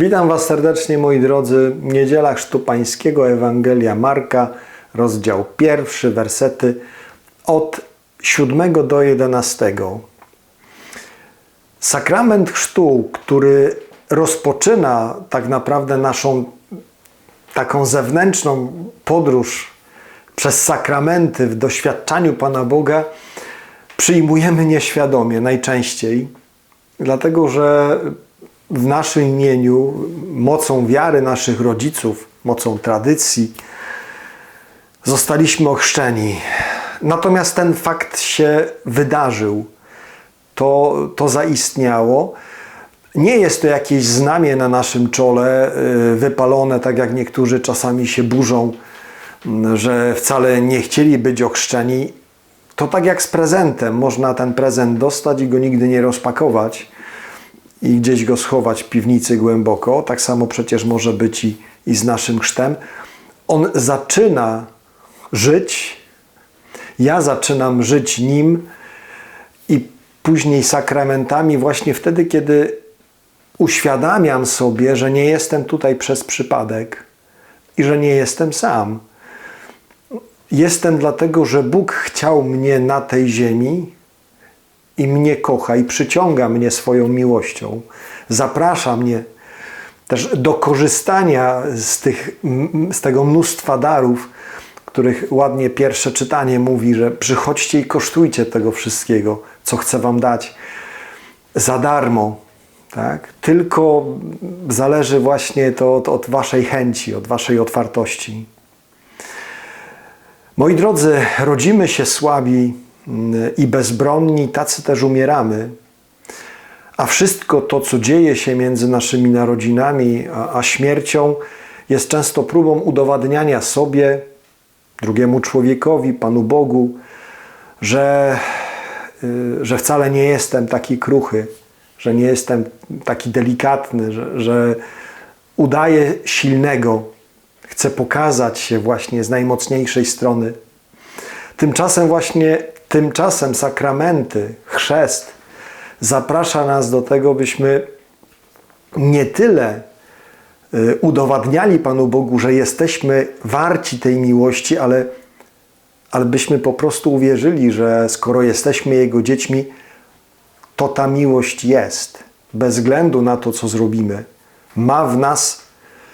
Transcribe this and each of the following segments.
Witam Was serdecznie, moi drodzy. Niedziela Chrztu Pańskiego, Ewangelia Marka, rozdział pierwszy, wersety od 7 do 11. Sakrament chrztu, który rozpoczyna tak naprawdę naszą taką zewnętrzną podróż przez sakramenty w doświadczaniu Pana Boga, przyjmujemy nieświadomie najczęściej, dlatego że w naszym imieniu, mocą wiary naszych rodziców, mocą tradycji, zostaliśmy ochrzczeni. Natomiast ten fakt się wydarzył, to, to zaistniało. Nie jest to jakieś znamie na naszym czole, y, wypalone, tak jak niektórzy czasami się burzą, że wcale nie chcieli być ochrzczeni. To tak jak z prezentem. Można ten prezent dostać i go nigdy nie rozpakować i gdzieś go schować w piwnicy głęboko. Tak samo przecież może być i, i z naszym chrztem. On zaczyna żyć, ja zaczynam żyć nim i później sakramentami właśnie wtedy, kiedy uświadamiam sobie, że nie jestem tutaj przez przypadek i że nie jestem sam. Jestem dlatego, że Bóg chciał mnie na tej ziemi i mnie kocha i przyciąga mnie swoją miłością. Zaprasza mnie też do korzystania z, tych, z tego mnóstwa darów, których ładnie pierwsze czytanie mówi, że przychodźcie i kosztujcie tego wszystkiego, co chcę wam dać za darmo. Tak? Tylko zależy właśnie to od, od waszej chęci, od waszej otwartości. Moi drodzy, rodzimy się słabi i bezbronni, tacy też umieramy. A wszystko to, co dzieje się między naszymi narodzinami a, a śmiercią, jest często próbą udowadniania sobie, drugiemu człowiekowi, Panu Bogu, że, y, że wcale nie jestem taki kruchy, że nie jestem taki delikatny, że, że udaję silnego, chcę pokazać się właśnie z najmocniejszej strony. Tymczasem właśnie, tymczasem sakramenty, chrzest zaprasza nas do tego, byśmy nie tyle y, udowadniali Panu Bogu, że jesteśmy warci tej miłości, ale, ale byśmy po prostu uwierzyli, że skoro jesteśmy Jego dziećmi, to ta miłość jest, bez względu na to, co zrobimy. Ma w nas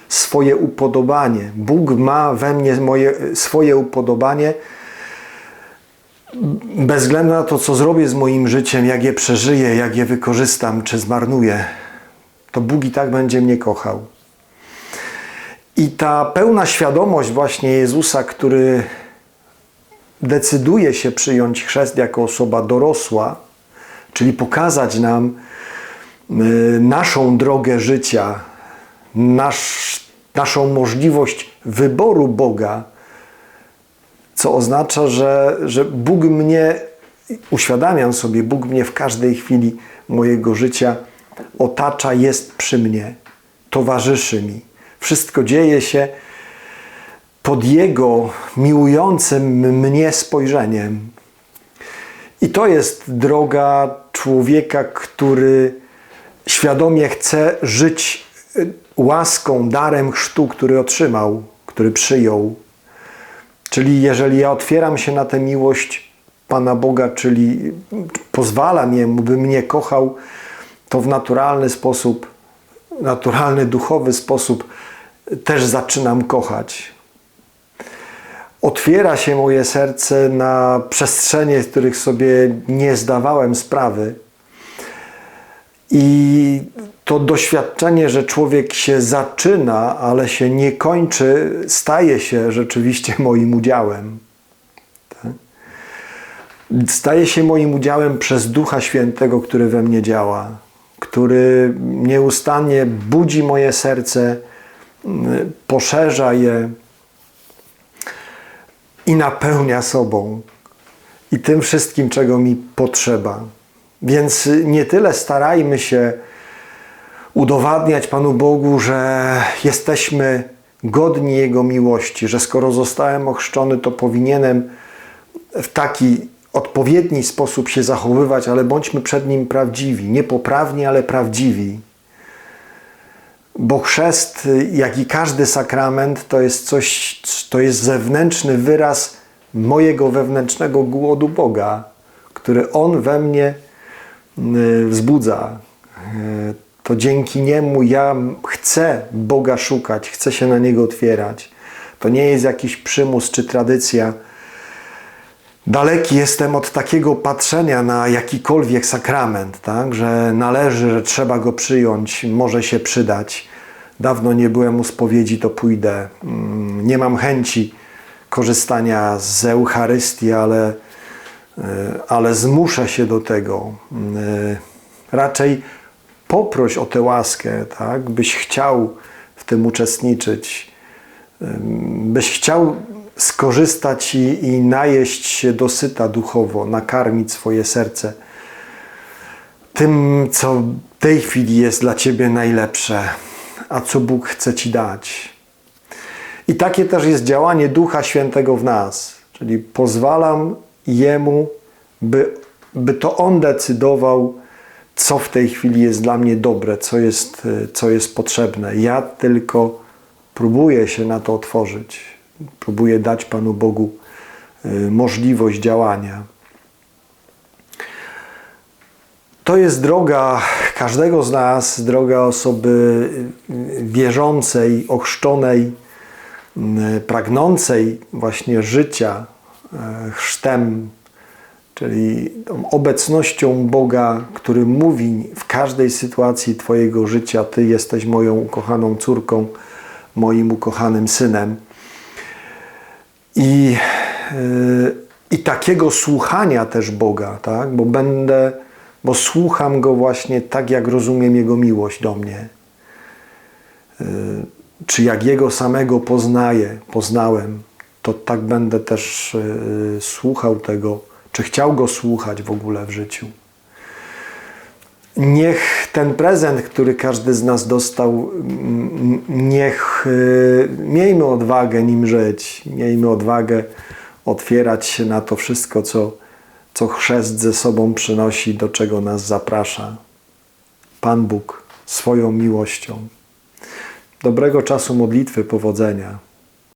swoje upodobanie. Bóg ma we mnie moje, swoje upodobanie, bez względu na to, co zrobię z moim życiem, jak je przeżyję, jak je wykorzystam, czy zmarnuję, to Bóg i tak będzie mnie kochał. I ta pełna świadomość właśnie Jezusa, który decyduje się przyjąć chrzest jako osoba dorosła, czyli pokazać nam y, naszą drogę życia, nasz, naszą możliwość wyboru Boga, co oznacza, że, że Bóg mnie, uświadamiam sobie, Bóg mnie w każdej chwili mojego życia otacza, jest przy mnie, towarzyszy mi. Wszystko dzieje się pod Jego miłującym mnie spojrzeniem. I to jest droga człowieka, który świadomie chce żyć łaską, darem chrztu, który otrzymał, który przyjął. Czyli jeżeli ja otwieram się na tę miłość Pana Boga, czyli pozwalam Jemu, by mnie kochał, to w naturalny sposób, naturalny, duchowy sposób też zaczynam kochać. Otwiera się moje serce na przestrzenie, z których sobie nie zdawałem sprawy. I to doświadczenie, że człowiek się zaczyna, ale się nie kończy, staje się rzeczywiście moim udziałem. Tak? Staje się moim udziałem przez Ducha Świętego, który we mnie działa, który nieustannie budzi moje serce, poszerza je i napełnia sobą i tym wszystkim, czego mi potrzeba. Więc nie tyle starajmy się udowadniać Panu Bogu, że jesteśmy godni Jego miłości, że skoro zostałem ochrzczony, to powinienem w taki odpowiedni sposób się zachowywać, ale bądźmy przed Nim prawdziwi. Nie poprawni, ale prawdziwi. Bo chrzest, y, jak i każdy sakrament, to jest coś, to jest zewnętrzny wyraz mojego wewnętrznego głodu Boga, który On we mnie y, wzbudza. To dzięki Niemu ja chcę Boga szukać, chcę się na Niego otwierać. To nie jest jakiś przymus czy tradycja. Daleki jestem od takiego patrzenia na jakikolwiek sakrament, tak? że należy, że trzeba go przyjąć, może się przydać. Dawno nie byłem u spowiedzi, to pójdę. Mm, Nie mam chęci korzystania z Eucharystii, ale, y, ale zmuszę się do tego. Y, Raczej poproś o tę łaskę, tak? byś chciał w tym uczestniczyć byś chciał skorzystać i, i najeść się dosyta duchowo, nakarmić swoje serce tym, co w tej chwili jest dla Ciebie najlepsze, a co Bóg chce Ci dać. I takie też jest działanie Ducha Świętego w nas, czyli pozwalam Jemu, by, by to On decydował, co w tej chwili jest dla mnie dobre, co jest, y, co jest potrzebne. Ja tylko próbuję się na to otworzyć. Próbuję dać Panu Bogu y, możliwość działania. To jest droga każdego z nas, droga osoby y, wierzącej, ochrzczonej, pragnącej właśnie życia chrztem, czyli obecnością Boga, który mówi w każdej sytuacji Twojego życia: Ty jesteś moją ukochaną córką, moim ukochanym synem. I, yy, i takiego słuchania też Boga, tak? bo będę, bo słucham Go właśnie tak, jak rozumiem Jego miłość do mnie. Yy, czy jak Jego samego poznaję, poznałem, to tak będę też yy, słuchał tego, czy chciał Go słuchać w ogóle w życiu. Niech ten prezent, który każdy z nas dostał, niech y, miejmy odwagę nim żyć, miejmy odwagę otwierać się na to wszystko, co, co chrzest ze sobą przynosi, do czego nas zaprasza. Pan Bóg swoją miłością. Dobrego czasu modlitwy, powodzenia.